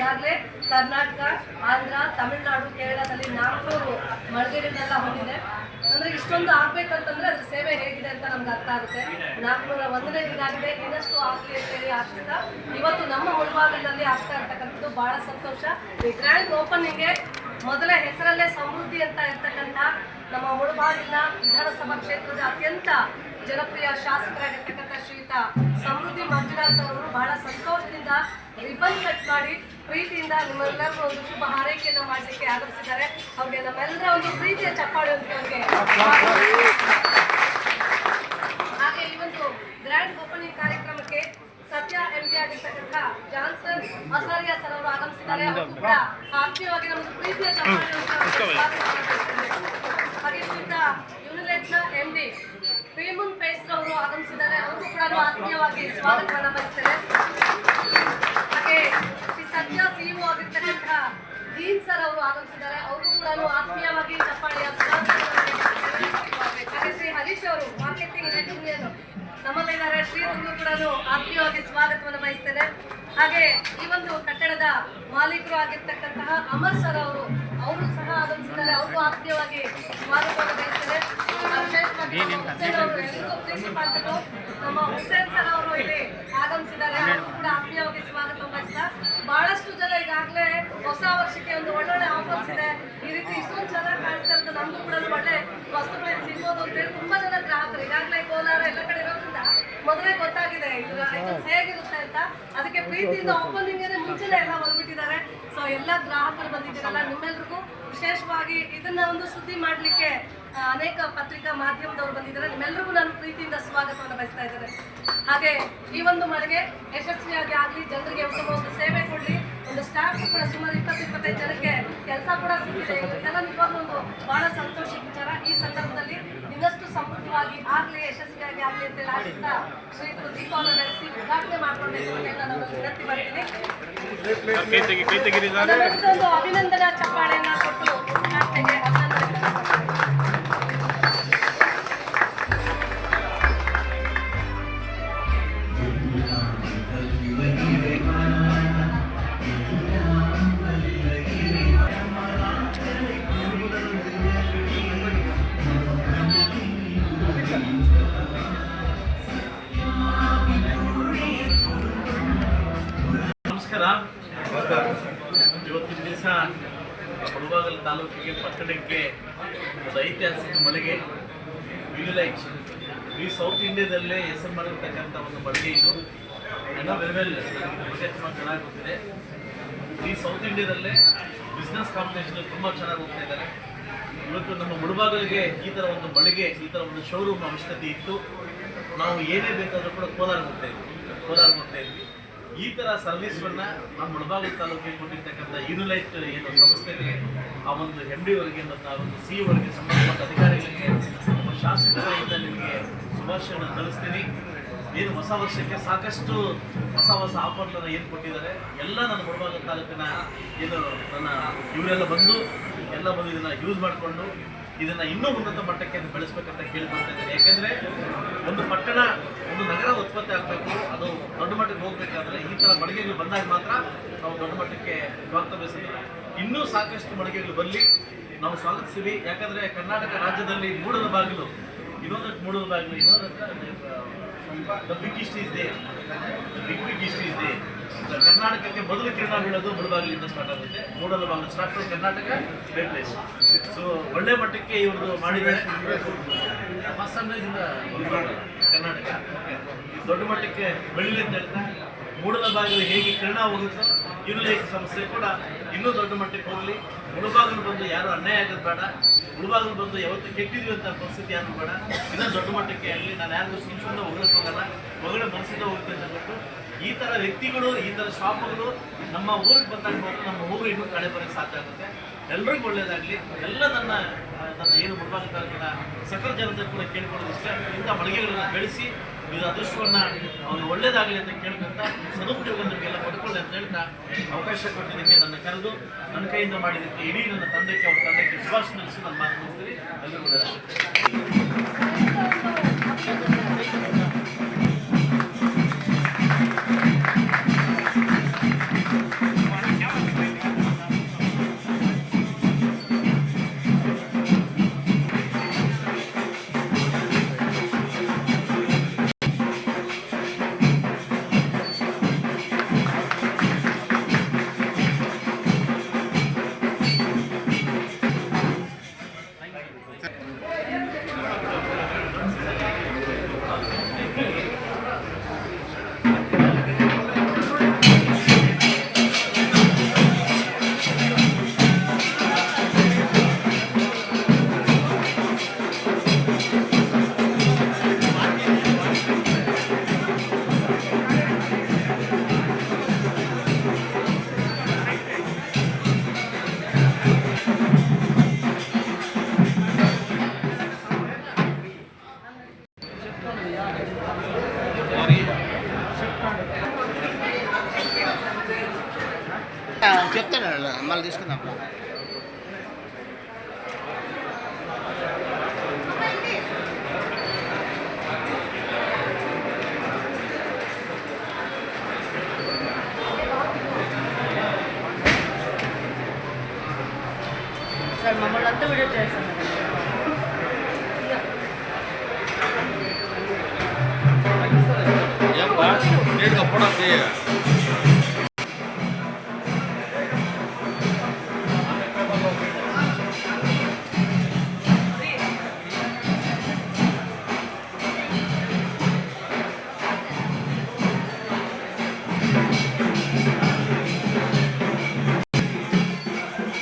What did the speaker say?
ಈಗಾಗಲೇ ಕರ್ನಾಟಕ, ಆಂಧ್ರ, ತಮಿಳುನಾಡು, ಕೇರಳದಲ್ಲಿ ನಾಲ್ಕೂರು ಮಳಿಗೆಗಳನ್ನೆಲ್ಲ ಹೊಂದಿದೆ. ಅಂದರೆ ಇಷ್ಟೊಂದು ಆಗ್ಬೇಕಂತಂದ್ರೆ ಅದ್ರ ಸೇವೆ ಹೇಗಿದೆ ಅಂತ ನಮ್ಗೆ ಅರ್ಥ ಆಗುತ್ತೆ. ನಾಲ್ಕುನೂರ ಒಂದನೇ ದಿನ ಆಗಿದೆ. ಇನ್ನಷ್ಟು ಆಗಲಿ ಅಂತ ಹೇಳಿ ಆಶಿಸ್ತಾ ಇವತ್ತು ನಮ್ಮ ಮುಳುಬಾಗಿಲಿನಲ್ಲಿ ಆಗ್ತಾ ಇರ್ತಕ್ಕಂಥದ್ದು ಭಾಳ ಸಂತೋಷ. ಈ ಗ್ರ್ಯಾಂಡ್ ಓಪನಿಂಗ್ಗೆ ಮೊದಲ ಹೆಸರಲ್ಲೇ ಸಮೃದ್ಧಿ ಅಂತ ಇರ್ತಕ್ಕಂಥ ನಮ್ಮ ಮುಳುಬಾಗಿಲಿನ ವಿಧಾನಸಭಾ ಕ್ಷೇತ್ರದ ಅತ್ಯಂತ ಜನಪ್ರಿಯ ಶಾಸಕರಾಗಿರ್ತಕ್ಕಂಥ ಶ್ರೀತಾ ಸಮೃದ್ಧಿ ಮಂಜುನಾಥ್ ಅವರು ಬಹಳ ಸಂತೋಷದಿಂದ ರಿಬನ್ ಕಟ್ ಮಾಡಿ ಪ್ರೀತಿಯಿಂದ ನಿಮ್ಮೆಲ್ಲರಿಗೂ ಒಂದು ಶುಭ ಹಾರೈಕೆಯನ್ನು ಮಾಡಲಿಕ್ಕೆ ಆಗಮಿಸಿದ್ದಾರೆ. ಅವ್ರಿಗೆ ನಮ್ಮೆಲ್ಲರ ಒಂದು ಪ್ರೀತಿಯ ಚಪ್ಪಾಳೆ ಅಂತ ಅವ್ರಿಗೆ ಹಾಗೆ ಈ ಒಂದು ಗ್ರ್ಯಾಂಡ್ ಓಪನಿಂಗ್ ಕಾರ್ಯಕ್ರಮಕ್ಕೆ ಸತ್ಯ ಎಂ ಪಿ ಆಗಿರ್ತಕ್ಕಂಥ ಜಾನ್ಸನ್ ಅಸಾರಿಯಾ ಸರ್ ಅವರು ಆಗಮಿಸಿದ್ದಾರೆ ಅವರು ಕೂಡ ಆತ್ಮೀಯವಾಗಿ ನಮ್ಮದು ಪ್ರೀತಿಯ ಚಪ್ಪಾಳೆ ಹಾಗೆ ಶ್ರೀಯುತ ಯುನಿಲೆಟ್ನ ಎಂ ಡಿ ಪ್ರೇಮನ್ ಫೇಸ್ ಅವರು ಆಗಮಿಸಿದ್ದಾರೆ ಅವರು ಕೂಡ ಆತ್ಮೀಯವಾಗಿ ಸ್ವಾಗತವನ್ನ ಬಯಸ್ತೇನೆ. ಹಾಗೆ ಶ್ರೀ ಸತ್ಯ ಸಿಇಒ ಆಗಿರ್ತಕ್ಕಂಥ ದೀನ್ ಸರ್ ಅವರು ಆಗಮಿಸಿದ್ದಾರೆ. ಅವ್ರಿಗೂ ಕೂಡ ಆತ್ಮೀಯವಾಗಿ ಚಪ್ಪಾಳಿಯ ಹಾಗೆ ಶ್ರೀ ಹರೀಶ್ ಅವರು ಮಾರ್ಕೆಟಿಂಗ್ ಹೆಡ್ ಇಂಜಿನಿಯರ್ ನಮ್ಮಲ್ಲಿದ್ದಾರೆ ಶ್ರೀ ಅವ್ರಿಗೂ ಕೂಡ ಆತ್ಮೀಯವಾಗಿ ಸ್ವಾಗತವನ್ನು ಬಯಸ್ತೇನೆ. ಹಾಗೆ ಈ ಒಂದು ಕಟ್ಟಡದ ಮಾಲೀಕರು ಆಗಿರ್ತಕ್ಕಂತಹ ಅಮರ್ ಸರ್ ಅವರು ಅವರು ಸಹ ಆಗಮಿಸಿದ್ದಾರೆ. ಅವ್ರಿಗೂ ಆತ್ಮೀಯವಾಗಿ ಸ್ವಾಗತವನ್ನು ಬಯಸ್ತೇನೆ. ವಿಶೇಷವಾಗಿ ನಮ್ಮ ಹುಸೇನ್ ಅವರು ನಮ್ಮ ಸರ್ ಅವರು ಇಲ್ಲಿ ಆಗಮಿಸಿದ್ದಾರೆ ಅವ್ರಿಗೂ ಕೂಡ ಆತ್ಮೀಯವಾಗಿ ಸ್ವಾಗತ ಬಯಸ್ತಾ ಬಹಳಷ್ಟು ಜನ ಈಗಾಗಲೇ ಹೊಸ ವರ್ಷಕ್ಕೆ ಒಂದು ಒಳ್ಳೊಳ್ಳೆ ಆಫರ್ಸ್ ಇದೆ. ಈ ರೀತಿ ಇಷ್ಟೊಂದು ಚೆನ್ನಾಗಿ ಕಾಣಿಸ್ತಾ ಇರೋದು ನಮಗೂ ಕೂಡ ಒಳ್ಳೆ ವಸ್ತುಗಳು ಸಿಗ್ಬೋದು ಅಂತೇಳಿ ತುಂಬಾ ಜನ ಗ್ರಾಹಕರು. ಈಗಾಗಲೇ ಕೋಲಾರ ಎಲ್ಲ ಕಡೆ ಇರೋದ್ರಿಂದ ಮೊದಲೇ ಗೊತ್ತಾಗಿದೆ ಇದರ ಐಟಮ್ಸ್ ಹೇಗಿರುತ್ತೆ ಅಂತ. ಅದಕ್ಕೆ ಪ್ರೀತಿಯಿಂದ ಓಪನಿಂಗ್ ಮುಂಚೆನೆ ಎಲ್ಲ ಬಂದ್ಬಿಟ್ಟಿದ್ದಾರೆ ಸೊ ಎಲ್ಲ ಗ್ರಾಹಕರು ಬಂದಿದ್ದೀರಲ್ಲ ನಿಮ್ಮೆಲ್ರಿಗೂ ವಿಶೇಷವಾಗಿ ಇದನ್ನ ಒಂದು ಸುದ್ದಿ ಮಾಡಲಿಕ್ಕೆ ಅನೇಕ ಪತ್ರಿಕಾ ಮಾಧ್ಯಮದವರು ಬಂದಿದ್ದಾರೆ. ನಿಮ್ಮೆಲ್ಲರಿಗೂ ನಾನು ಪ್ರೀತಿಯಿಂದ ಸ್ವಾಗತವನ್ನು ಬಯಸ್ತಾ ಇದ್ದಾರೆ ಹಾಗೆ ಈ ಒಂದು ಮಳೆಗೆ ಯಶಸ್ವಿಯಾಗಿ ಆಗಲಿ ಜನರಿಗೆ ಉತ್ತಮ ಒಂದು ಸೇವೆ ಕೊಡಲಿ ಒಂದು ಸ್ಟಾಫ್ ಕೂಡ ಸುಮಾರು ಇಪ್ಪತ್ತು ಇಪ್ಪತ್ತೈದು ಜನಕ್ಕೆ ಕೆಲಸ ಕೂಡ ಸಿಕ್ಕಿದೆ. ಇದೆಲ್ಲ ನಿಜವಾಗ್ಲೂ ಒಂದು ಬಹಳ ಸಂತೋಷ ವಿಚಾರ. ಈ ಸಂದರ್ಭದಲ್ಲಿ ಇನ್ನಷ್ಟು ಸಮೃದ್ಧವಾಗಿ ಆಗಲಿ ಯಶಸ್ವಿಯಾಗಿ ಆಗಲಿ ಅಂತ ಹೇಳಿ ಆಶಿಸ್ತಾ ಶ್ರೀಗಳು ದೀಪಾವಳಿ ಬೆಳೆಸಿ ಉದ್ಘಾಟನೆ ಮಾಡ್ಕೊಳ್ಬೇಕು ಅಂತ ನಾನು ವಿನಂತಿ ಮಾಡ್ತೀನಿ. ಒಂದು ಅಭಿನಂದನಾ ಚಪ್ಪಾಳೆಯನ್ನ ಇವತ್ತಿನ ದಿವಸ ಮುಳುಬಾಗಲ ತಾಲೂಕಿಗೆ ಪಟ್ಟಣಕ್ಕೆ ಒಂದು ಐತಿಹಾಸಿಕ ಮಳಿಗೆ. ವಿಲೈಕ್ ಈ ಸೌತ್ ಇಂಡಿಯಾದಲ್ಲೇ ಹೆಸರು ಮಾಡಿರ್ತಕ್ಕಂಥ ಒಂದು ಮಳಿಗೆ ಇದು. ಎಲ್ಲ ವೆಲ್ ವೆಲ್ ಚೆನ್ನಾಗುತ್ತಿದೆ ಚೆನ್ನಾಗಿ ಈ ಸೌತ್ ಇಂಡಿಯಾದಲ್ಲೇ ಬಿಸ್ನೆಸ್ ಕಾಂಪಿಟೇಷನ್ ತುಂಬ ಚೆನ್ನಾಗಿ ಹೋಗ್ತಾ ಇದ್ದಾರೆ. ಇವತ್ತು ನಮ್ಮ ಮುಳುಬಾಗಲಿಗೆ ಈ ಥರ ಒಂದು ಮಳಿಗೆ, ಈ ಥರ ಒಂದು ಶೋರೂಮ್ ಅವಶ್ಯಕತೆ ಇತ್ತು. ನಾವು ಏನೇ ಬೇಕಾದರೂ ಕೂಡ ಕೋಲಾರ ಹೋಗ್ತಾ ಇದ್ವಿ. ಕೋಲಾರ ಹೋಗ್ತಾ ಇದ್ವಿ. ಈ ಥರ ಸರ್ವಿಸ್ಗಳನ್ನ ನಮ್ಮ ಮುಳಬಾಗ ತಾಲೂಕಿಗೆ ಕೊಟ್ಟಿರ್ತಕ್ಕಂಥ ಯೂನಿಲೈಟ್ ಏನು ಸಂಸ್ಥೆಗೆ ಆ ಒಂದು ಎಂ ಡಿ ಅವರಿಗೆ ಮತ್ತು ಸಿ ಅವರಿಗೆ ಸಂಬಂಧಪಟ್ಟ ಅಧಿಕಾರಿಗಳಿಗೆ ನಮ್ಮ ಶಾಸಕರಿಂದ ನಿಮಗೆ ಶುಭಾಶಯನ ತಿಳಿಸ್ತೀನಿ. ಏನು ಹೊಸ ವರ್ಷಕ್ಕೆ ಸಾಕಷ್ಟು ಹೊಸ ಹೊಸ ಆಫರ್ಗಳನ್ನ ಏನು ಕೊಟ್ಟಿದ್ದಾರೆ, ಎಲ್ಲ ನನ್ನ ಮುಳಬಾಗ ತಾಲೂಕಿನ ಏನು ನನ್ನ ಇವರೆಲ್ಲ ಬಂದು ಎಲ್ಲ ಬಂದು ಇದನ್ನು ಯೂಸ್ ಮಾಡಿಕೊಂಡು ಇದನ್ನ ಇನ್ನೂ ಉನ್ನತ ಮಟ್ಟಕ್ಕೆ ಅದು ಬೆಳೆಸ್ಬೇಕಂತ ಕೇಳ್ಕೊಳ್ತಾ ಇದ್ದಾರೆ ಯಾಕೆಂದ್ರೆ ಒಂದು ಪಟ್ಟಣ, ಒಂದು ನಗರ ಉತ್ಪತ್ತಿ ಆಗಬೇಕು, ಅದು ದೊಡ್ಡ ಮಟ್ಟಕ್ಕೆ ಹೋಗ್ಬೇಕಾದ್ರೆ ಈ ಥರ ಮಳಿಗೆಗಳು ಬಂದಾಗ ಮಾತ್ರ ನಾವು ದೊಡ್ಡ ಮಟ್ಟಕ್ಕೆ ಹೋಗ್ತಾ ಬೆಳೆಸಿದ್ವಿ ಇನ್ನೂ ಸಾಕಷ್ಟು ಮಳಿಗೆಗಳು ಬರಲಿ, ನಾವು ಸ್ವಾಗತಿಸ್ತೀವಿ. ಯಾಕಂದ್ರೆ ಕರ್ನಾಟಕ ರಾಜ್ಯದಲ್ಲಿ ಮೂಡದ ಬಾಗಿಲು, ಇನ್ನೊಂದಷ್ಟು ಮೂಡದ ಬಾಗಿಲು, ಇನ್ನೊಂದಷ್ಟು big east is the big big east is the ಕರ್ನಾಟಕಕ್ಕೆ ಮೊದಲು ಕಿರಣ ಬೀಳೋದು ಮುಳಬಾಗಿಲಿಂದ ಸ್ಟಾರ್ಟ್ ಆಗುತ್ತೆ. ಮೂಡಲ ಬಾಗಿಲು ಸ್ಟಾರ್ಟ್ ಕರ್ನಾಟಕ ಪ್ಲೇಸ್ ಸೊ ಒಳ್ಳೆ ಮಟ್ಟಕ್ಕೆ ಫಸ್ಟ್ ಸನ್ರೈಸಿಂದ ಕರ್ನಾಟಕ. ದೊಡ್ಡ ಮಟ್ಟಕ್ಕೆ ಬೆಳೀಲಿ ಅಂತ. ಹೇಳ್ತಾ ಮೂಡಲ ಬಾಗಿಲು ಹೇಗೆ ಕಿರಣ ಹೋಗುತ್ತೋ ಇಲ್ಲಿ ಸಂಸ್ಥೆ ಕೂಡ ಇನ್ನೂ ದೊಡ್ಡ ಮಟ್ಟಕ್ಕೆ ಹೋಗಲಿ. ಮುಳುಬಾಗಿಲು ಬಂದು ಯಾರು ಅನ್ಯಾಯ ಆಗೋದು ಬೇಡ. ಮುಳುಬಾಗಿಲು ಬಂದು ಯಾವತ್ತು ಕೆಟ್ಟಿದ್ವಿ ಅಂತ ಪರಿಸ್ಥಿತಿ ಯಾರು ಬೇಡ. ಇನ್ನೂ ದೊಡ್ಡ ಮಟ್ಟಕ್ಕೆ ಅಲ್ಲಿ ನಾನು ಯಾರಿಗೂ ಸುಮ್ಮ ಸುಮ್ಮನೆ ಹೊಗಳಕ್ಕೆ ಹೋಗಲ್ಲ. ಹೊಗಳ ಮನಸ್ಸಿಂದ ಹೋಗ್ತೀನಿ ಅಂದ್ಬಿಟ್ಟು ಈ ಥರ ವ್ಯಕ್ತಿಗಳು, ಈ ಥರ ಶಾಪ್ಗಳು ನಮ್ಮ ಊರಿಗೆ ಬಂದಾಗ ಮಾತ್ರ ನಮ್ಮ ಊರು ಇನ್ನೂ ಕಡೆ ಬರೋಕ್ಕೆ ಸಾಧ್ಯ ಆಗುತ್ತೆ. ಎಲ್ರಿಗೂ ಒಳ್ಳೆಯದಾಗಲಿ ಎಲ್ಲ ನನ್ನ ನನ್ನ ಏನು ತಾಲೂಕಿನ ಸಕಲ ಜನತೆ ಕೂಡ ಕೇಳ್ಕೊಳ್ಳೋದು ಇಷ್ಟ. ಇಂಥ ಮಳಿಗೆಗಳನ್ನ ಬೆಳೆಸಿ, ಇದು ಅದೃಷ್ಟವನ್ನ ಅವ್ರಿಗೆ ಒಳ್ಳೇದಾಗಲಿ ಅಂತ ಕೇಳ್ಕೊಂತ ಸದುಪಯೋಗ ನಿಮಗೆಲ್ಲ ಪಡ್ಕೊಳ್ಳಿ ಅಂತ ಹೇಳ್ತಾ ಅವಕಾಶ ಕೊಟ್ಟಿದ್ದಕ್ಕೆ ನನ್ನ ಕರೆದು, ನನ್ನ ಕೈಯಿಂದ ಮಾಡಿದ್ದಕ್ಕೆ ಇಡೀ ನನ್ನ ತಂದೆಗೆ, ಅವ್ರ ತಂದೆಗೆ ಶುಭಾಶಯ ನಡೆಸಿ ನಾನು ಮಾತು ಮುಗಿಸ್ತೀನಿ. మళ్ళీ తీసుకుందాం. సార్ మమ్మల్ని అంతా వీడియో చేస్తాను ఏం బా? నీట్గా ఫోటో తీయ.